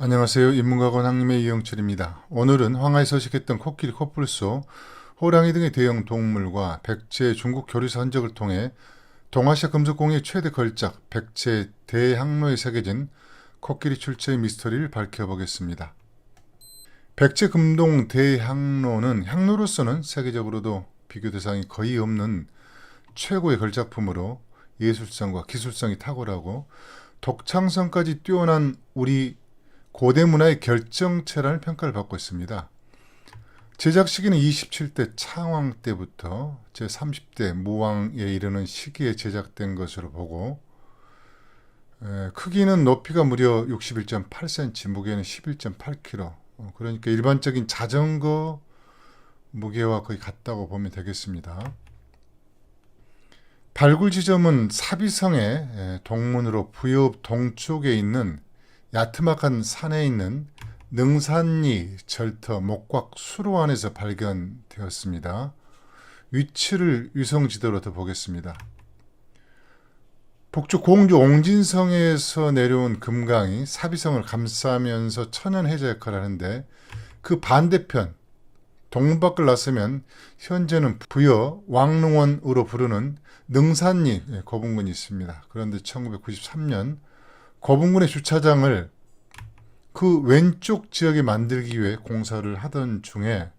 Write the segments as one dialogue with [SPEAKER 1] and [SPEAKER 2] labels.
[SPEAKER 1] 안녕하세요. 인문학원 학님의 이영철입니다. 오늘은 황하에 서식했던 코끼리, 코뿔소, 호랑이 등의 대형 동물과 백제의 중국 교류사 흔적을 통해 동아시아 금속공의 최대 걸작 백제 대항로에 새겨진 코끼리 출처의 미스터리를 밝혀보겠습니다. 백제 금동 대항로는 향로로서는 세계적으로도 비교 대상이 거의 없는 최고의 걸작품으로 예술성과 기술성이 탁월하고 독창성까지 뛰어난 우리 고대 문화의 결정체라는 평가를 받고 있습니다. 제작 시기는 27대 창왕 때부터 제30대 무왕에 이르는 시기에 제작된 것으로 보고 에, 크기는 높이가 무려 61.8cm, 무게는 11.8kg. 어, 그러니까 일반적인 자전거 무게와 거의 같다고 보면 되겠습니다. 발굴 지점은 사비성의 에, 동문으로 부엽 동쪽에 있는 야트막한 산에 있는 능산리 절터 목곽 수로 안에서 발견되었습니다. 위치를 위성지도로 더 보겠습니다. 북쪽 공주 옹진성에서 내려온 금강이 사비성을 감싸면서 천연 해저 역할을 하는데 그 반대편 동문밖을 나서면 현재는 부여 왕릉원으로 부르는 능산리 거분군이 있습니다. 그런데 1993년 거분군의 주차장을 그 왼쪽 지역에 만들기 위해 공사를 하던 중에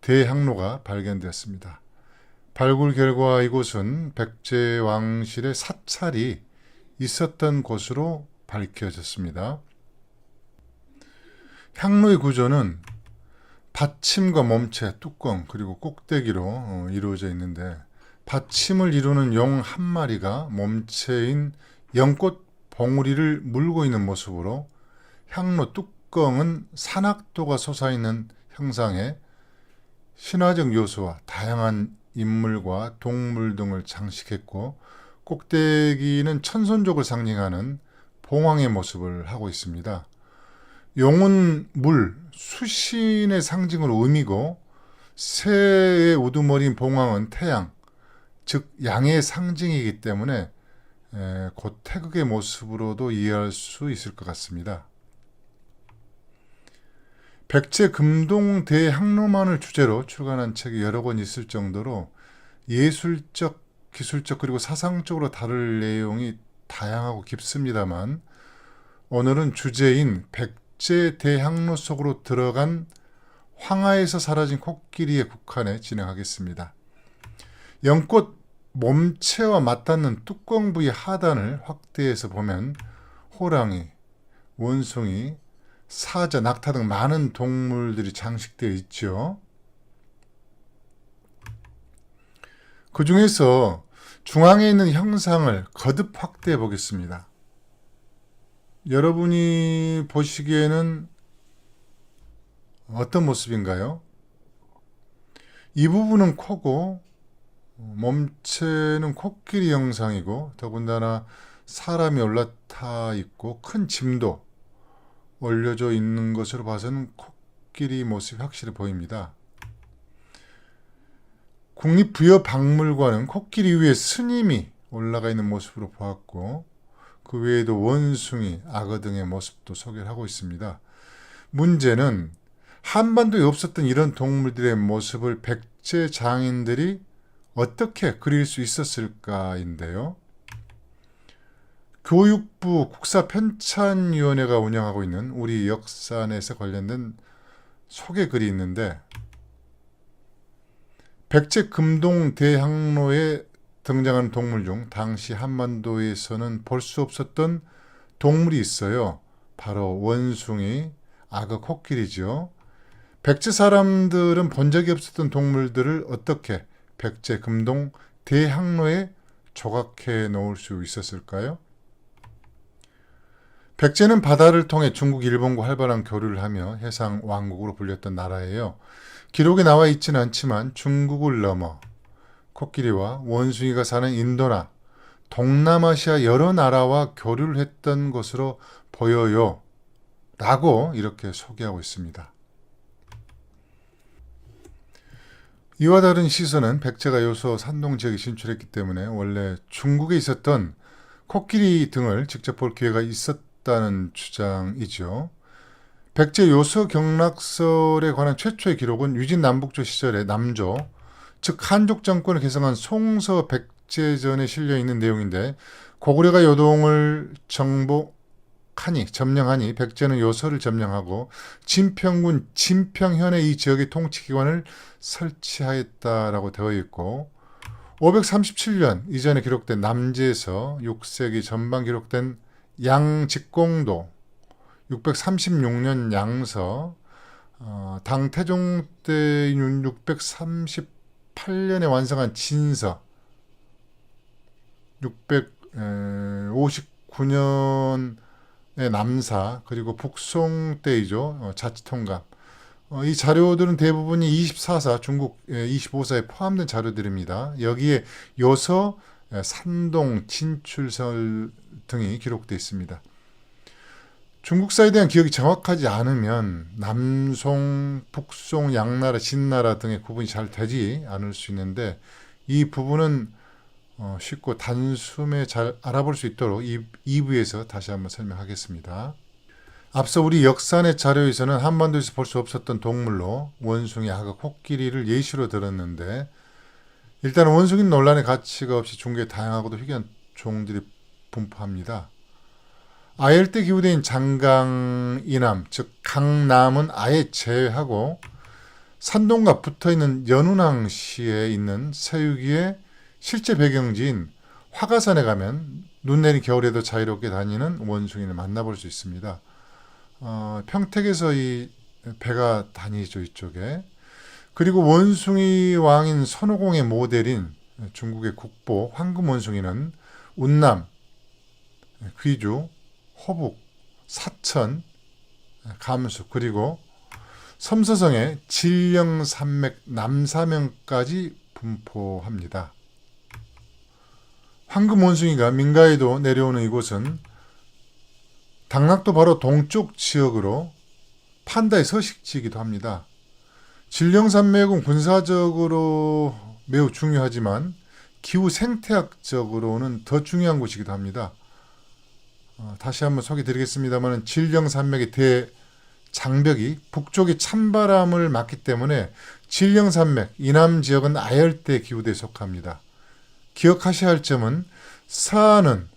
[SPEAKER 1] 대항로가 발견되었습니다. 발굴 결과 이곳은 백제 왕실의 사찰이 있었던 곳으로 밝혀졌습니다. 향로의 구조는 받침과 몸체, 뚜껑 그리고 꼭대기로 어, 이루어져 있는데 받침을 이루는 용 한 마리가 몸체인 연꽃 봉우리를 물고 있는 모습으로 향로 뚜껑은 산악도가 솟아있는 형상에 신화적 요소와 다양한 인물과 동물 등을 장식했고 꼭대기는 천손족을 상징하는 봉황의 모습을 하고 있습니다. 용은 물, 수신의 상징으로 의미고 새의 우두머리인 봉황은 태양, 즉 양의 상징이기 때문에 곧 태극의 모습으로도 이해할 수 있을 것 같습니다. 백제 금동 대항로만을 주제로 출간한 책이 여러 권 있을 정도로 예술적, 기술적 그리고 사상적으로 다룰 내용이 다양하고 깊습니다만 오늘은 주제인 백제 대항로 속으로 들어간 황하에서 사라진 코끼리에 국한해 진행하겠습니다. 연꽃 몸체와 맞닿는 뚜껑 부위 하단을 확대해서 보면 호랑이, 원숭이, 사자, 낙타 등 많은 동물들이 장식되어 있죠. 그 중에서 중앙에 있는 형상을 거듭 확대해 보겠습니다. 여러분이 보시기에는 어떤 모습인가요? 이 부분은 코고 몸체는 코끼리 형상이고 더군다나 사람이 올라타 있고 큰 짐도 올려져 있는 것으로 봐서는 코끼리 모습이 확실히 보입니다. 국립부여박물관은 코끼리 위에 스님이 올라가 있는 모습으로 보았고 그 외에도 원숭이, 악어 등의 모습도 소개를 하고 있습니다. 문제는 한반도에 없었던 이런 동물들의 모습을 백제 장인들이 어떻게 그릴 수 있었을까인데요. 교육부 국사편찬위원회가 운영하고 있는 우리 역사안에서 관련된 소개 글이 있는데 백제 금동 대항로에 등장하는 동물 중 당시 한반도에서는 볼 수 없었던 동물이 있어요. 바로 원숭이, 악어, 코끼리죠. 백제 사람들은 본 적이 없었던 동물들을 어떻게 백제 금동 대항로에 조각해 놓을 수 있었을까요? 백제는 바다를 통해 중국, 일본과 활발한 교류를 하며 해상 왕국으로 불렸던 나라예요. 기록에 나와 있지는 않지만 중국을 넘어 코끼리와 원숭이가 사는 인도나 동남아시아 여러 나라와 교류를 했던 것으로 보여요. 라고 이렇게 소개하고 있습니다. 이와 다른 시선은 백제가 요소 산동 지역에 진출했기 때문에 원래 중국에 있었던 코끼리 등을 직접 볼 기회가 있었다는 주장이죠. 백제 요서 경락설에 관한 최초의 기록은 유진 남북조 시절의 남조, 즉 한족 정권을 개성한 송서 백제전에 실려 있는 내용인데 고구려가 요동을 정복 하니 점령하니 백제는 요서를 점령하고 진평군 진평현에 이 지역의 통치기관을 설치하였다라고 되어 있고 537년 이전에 기록된 남제에서 6세기 전반 기록된 양직공도 636년 양서 어, 당 태종 때 638년에 완성한 진서 659년의 남사 그리고 북송 때이죠 어, 자치통감 어, 이 자료들은 대부분이 24사 중국 25사에 포함된 자료들입니다. 여기에 요서, 에, 산동, 진출설 등이 기록되어 있습니다. 중국사에 대한 기억이 정확하지 않으면 남송, 북송, 양나라, 진나라 등의 구분이 잘 되지 않을 수 있는데 이 부분은 어, 쉽고 단숨에 잘 알아볼 수 있도록 이 2부에서 다시 한번 설명하겠습니다. 앞서 우리 역산의 자료에서는 한반도에서 볼 수 없었던 동물로 원숭이, 하가, 코끼리를 예시로 들었는데 일단 원숭이 논란의 가치가 없이 중국에 다양하고도 희귀한 종들이 분포합니다. 아열대 기후대인 장강 이남, 즉 강남은 아예 제외하고 산동과 붙어있는 연운항시에 있는 서유기의 실제 배경지인 화가산에 가면 눈 내린 겨울에도 자유롭게 다니는 원숭이를 만나볼 수 있습니다. 어, 평택에서 이 배가 다니죠 이쪽에. 그리고 원숭이 왕인 선호공의 모델인 중국의 국보 황금 원숭이는 운남, 귀주, 허북, 사천, 감수 그리고 섬서성의 진령산맥 남사면까지 분포합니다. 황금 원숭이가 민가에도 내려오는 이곳은 당락도 바로 동쪽 지역으로 판다의 서식지이기도 합니다. 진령산맥은 군사적으로 매우 중요하지만 기후 생태학적으로는 더 중요한 곳이기도 합니다. 어, 다시 한번 소개 드리겠습니다만 진령산맥의 대장벽이 북쪽의 찬바람을 막기 때문에 진령산맥 이남 지역은 아열대 기후대에 속합니다. 기억하셔야 할 점은 서안은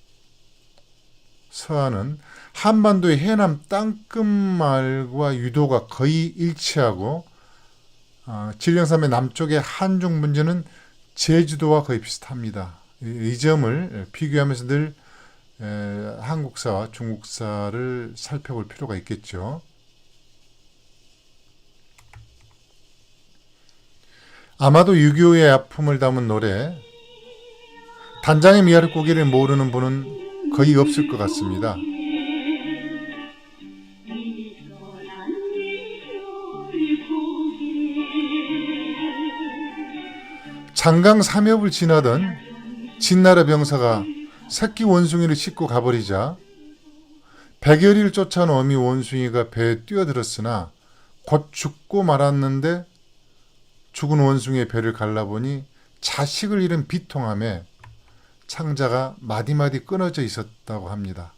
[SPEAKER 1] 서안은 한반도의 해남 땅끝말과 유도가 거의 일치하고 어, 진령산맥 남쪽의 한중 문제는 제주도와 거의 비슷합니다. 이, 이 점을 비교하면서 늘 에, 한국사와 중국사를 살펴볼 필요가 있겠죠. 아마도 6.25의 아픔을 담은 노래 단장의 미아르 고기를 모르는 분은 거의 없을 것 같습니다. 장강 삼엽을 지나던 진나라 병사가 새끼 원숭이를 싣고 가버리자 백여리를 쫓아온 어미 원숭이가 배에 뛰어들었으나 곧 죽고 말았는데 죽은 원숭이의 배를 갈라보니 자식을 잃은 비통함에 창자가 마디마디 끊어져 있었다고 합니다.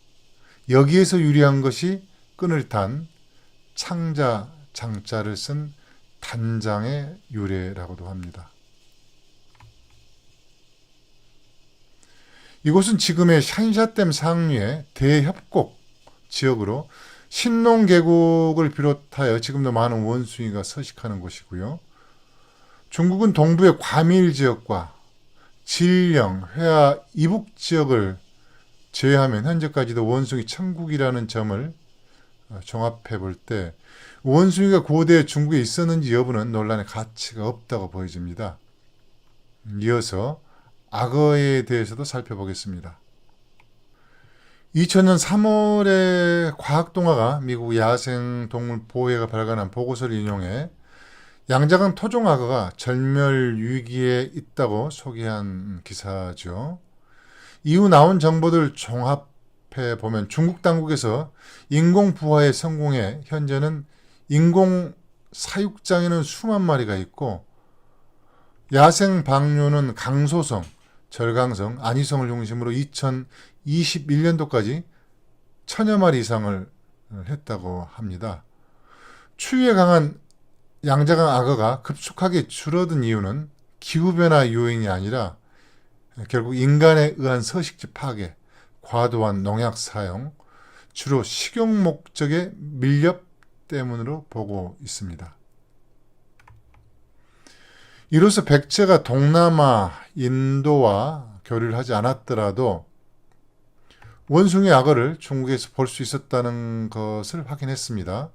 [SPEAKER 1] 여기에서 유리한 것이 끈을 탄 창자 장자를 쓴 단장의 유래라고도 합니다. 이곳은 지금의 샨샤댐 상류의 대협곡 지역으로 신농 계곡을 비롯하여 지금도 많은 원숭이가 서식하는 곳이고요. 중국은 동부의 과밀 지역과 진령, 회화, 이북 지역을 제외하면 현재까지도 원숭이 천국이라는 점을 어, 종합해 볼 때 원숭이가 고대 중국에 있었는지 여부는 논란의 가치가 없다고 보여집니다. 이어서 악어에 대해서도 살펴보겠습니다. 2000년 3월에 과학동화가 미국 야생동물 보호회가 발간한 보고서를 인용해 양자강 토종악어가 절멸 위기에 있다고 소개한 기사죠. 이후 나온 정보들 종합해 보면 중국 당국에서 인공 부화에 성공해 현재는 인공 사육장에는 수만 마리가 있고 야생 방류는 강소성, 절강성, 안희성을 중심으로 2021년도까지 천여 마리 이상을 했다고 합니다. 추위에 강한 양자강 악어가 급속하게 줄어든 이유는 기후변화 요인이 아니라 결국 인간에 의한 서식지 파괴, 과도한 농약 사용, 주로 식용 목적의 밀렵 때문으로 보고 있습니다. 이로써 백제가 동남아, 인도와 교류를 하지 않았더라도 원숭이 악어를 중국에서 볼 수 있었다는 것을 확인했습니다.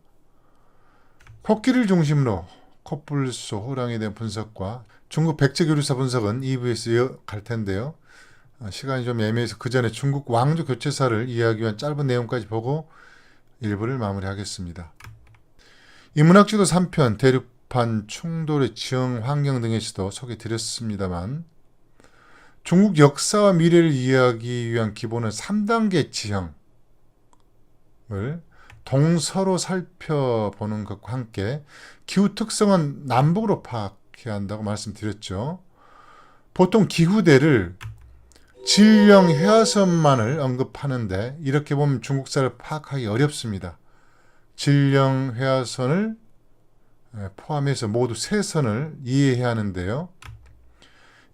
[SPEAKER 1] 코끼리를 중심으로 코뿔소, 호랑이에 대한 분석과 중국 백제 교류사 분석은 2부에서 이어갈 텐데요. 어, 시간이 좀 애매해서 그 전에 중국 왕조 교체사를 이해하기 위한 짧은 내용까지 보고 1부를 마무리하겠습니다. 인문학지도 3편 대륙판 충돌의 지형 환경 등에서도 소개 드렸습니다만 중국 역사와 미래를 이해하기 위한 기본은 3단계 지형을 동서로 살펴보는 것과 함께 기후 특성은 남북으로 파악해야 한다고 말씀드렸죠. 보통 기후대를 질령 해화선만을 언급하는데 이렇게 보면 중국사를 파악하기 어렵습니다. 질령 해화선을 포함해서 모두 세 선을 이해해야 하는데요.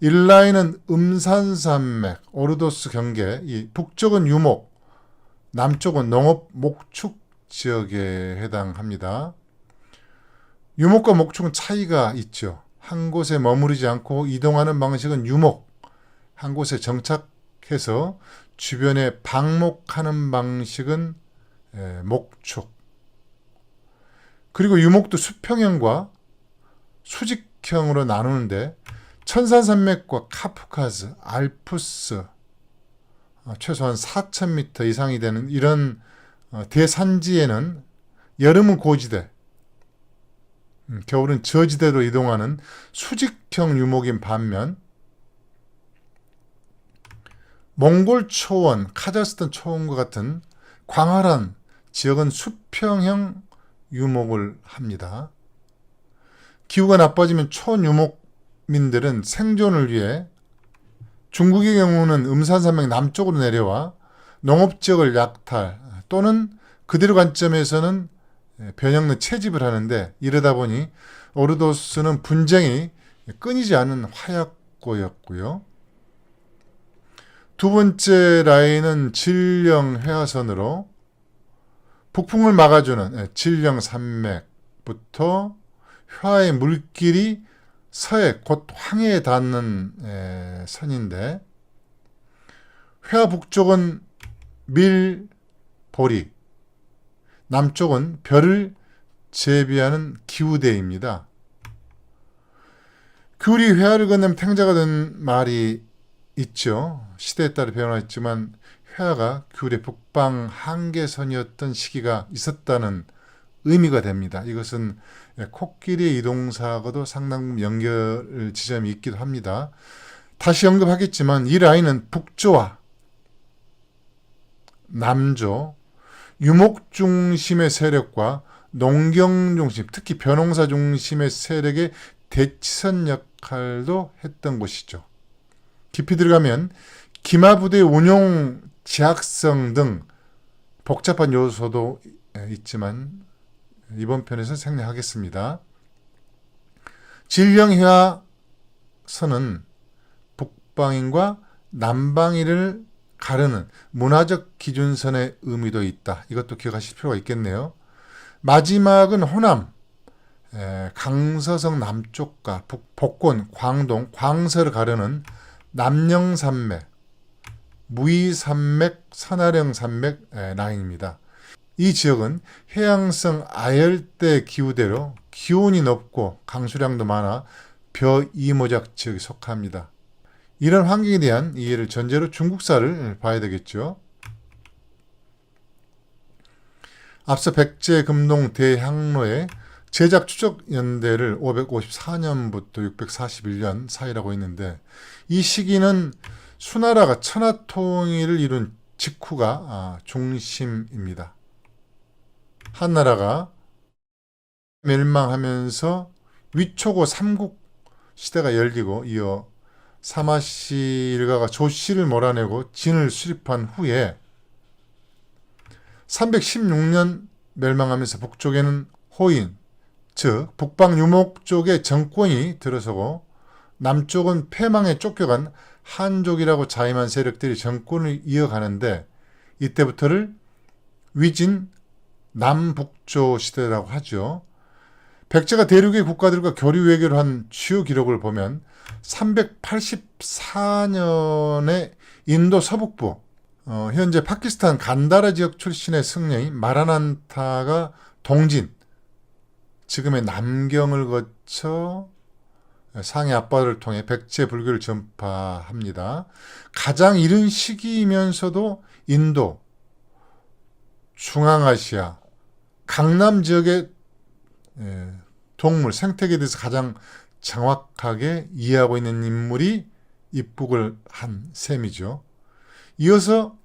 [SPEAKER 1] 일라인은 음산산맥, 오르도스 경계, 이 북쪽은 유목, 남쪽은 농업 목축 지역에 해당합니다. 유목과 목축은 차이가 있죠. 한 곳에 머무르지 않고 이동하는 방식은 유목, 한 곳에 정착해서 주변에 방목하는 방식은 에, 목축. 그리고 유목도 수평형과 수직형으로 나누는데 천산산맥과 카프카즈, 알프스 어, 최소한 4,000m 이상이 되는 이런 어, 대산지에는 여름은 고지대, 음, 겨울은 저지대로 이동하는 수직형 유목인 반면 몽골 초원, 카자흐스탄 초원과 같은 광활한 지역은 수평형 유목을 합니다. 기후가 나빠지면 초유목민들은 생존을 위해 중국의 경우는 음산산맥 남쪽으로 내려와 농업지역을 약탈 또는 그대로 관점에서는 변형의 채집을 하는데 이러다 보니 오르도스는 분쟁이 끊이지 않는 화약고였고요. 두 번째 라인은 질령 해화선으로 북풍을 막아주는 질령 산맥부터 휘하의 물길이 서해 곧 황해에 닿는 선인데 휘하 북쪽은 밀, 보리, 남쪽은 별을 재비하는 기우대입니다. 귤이 회화를 건너면 탱자가 된 말이 있죠. 시대에 따라 변화했지만 회화가 귤의 북방 한계선이었던 시기가 있었다는 의미가 됩니다. 이것은 코끼리 이동사하고도 상당 연결 지점이 있기도 합니다. 다시 언급하겠지만 이 라인은 북조와 남조, 유목 중심의 세력과 농경 중심, 특히 벼농사 중심의 세력의 대치선 역할도 했던 곳이죠. 깊이 들어가면 기마부대 운용 지학성 등 복잡한 요소도 있지만 이번 편에서 생략하겠습니다. 질령회화선은 북방인과 남방인을 가르는 문화적 기준선의 의미도 있다. 이것도 기억하실 필요가 있겠네요. 마지막은 호남, 강서성 남쪽과 북, 복권, 광동, 광서를 가르는 남영산맥, 무의산맥, 선화령산맥 라인입니다. 이 지역은 해양성 아열대 기후대로 기온이 높고 강수량도 많아 벼이모작 지역에 속합니다. 이런 환경에 대한 이해를 전제로 중국사를 봐야 되겠죠. 앞서 백제 금동 대향로의 제작 추적 연대를 554년부터 641년 사이라고 했는데 이 시기는 수나라가 천하 통일을 이룬 직후가 아, 중심입니다. 한나라가 멸망하면서 위초고 삼국 시대가 열리고 이어 사마시 일가가 조 씨를 몰아내고 진을 수립한 후에 316년 멸망하면서 북쪽에는 호인, 즉 북방 유목 쪽에 정권이 들어서고 남쪽은 패망에 쫓겨간 한족이라고 자임한 세력들이 정권을 이어가는데 이때부터를 위진 남북조 시대라고 하죠. 백제가 대륙의 국가들과 교류 외교를 한 주요 기록을 보면 384년에 인도 서북부 어, 현재 파키스탄 간다라 지역 출신의 승려인 마라난타가 동진 지금의 남경을 거쳐 상해 앞바다를 통해 백제 불교를 전파합니다. 가장 이른 시기이면서도 인도, 중앙아시아, 강남 지역의 예, 동물, 생태계에 대해서 가장 정확하게 이해하고 있는 인물이 입북을 한 셈이죠. 이어서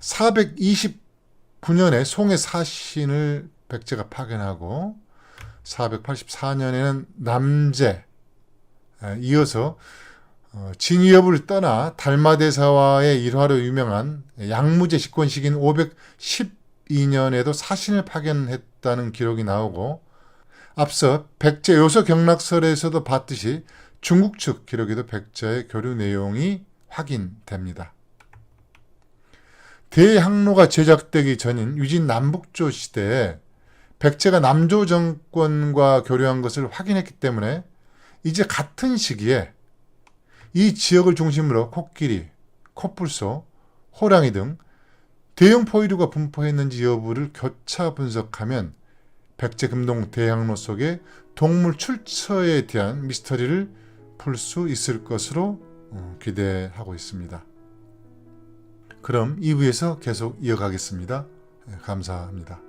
[SPEAKER 1] 429년에 송해 사신을 백제가 파견하고 484년에는 남제 에, 이어서 어, 진위업을 떠나 달마대사와의 일화로 유명한 양무제 집권 시기인 512년에도 사신을 파견했다는 기록이 나오고 앞서 백제 요서 경락설에서도 봤듯이 중국 측 기록에도 백제의 교류 내용이 확인됩니다. 대항로가 제작되기 전인 유진 남북조 시대에 백제가 남조 정권과 교류한 것을 확인했기 때문에 이제 같은 시기에 이 지역을 중심으로 코끼리, 코뿔소, 호랑이 등 대형 포유류가 분포했는지 여부를 교차 분석하면 백제 금동 대항로 속에 동물 출처에 대한 미스터리를 풀 수 있을 것으로 어, 기대하고 있습니다. 그럼 2부에서 계속 이어가겠습니다. 네, 감사합니다.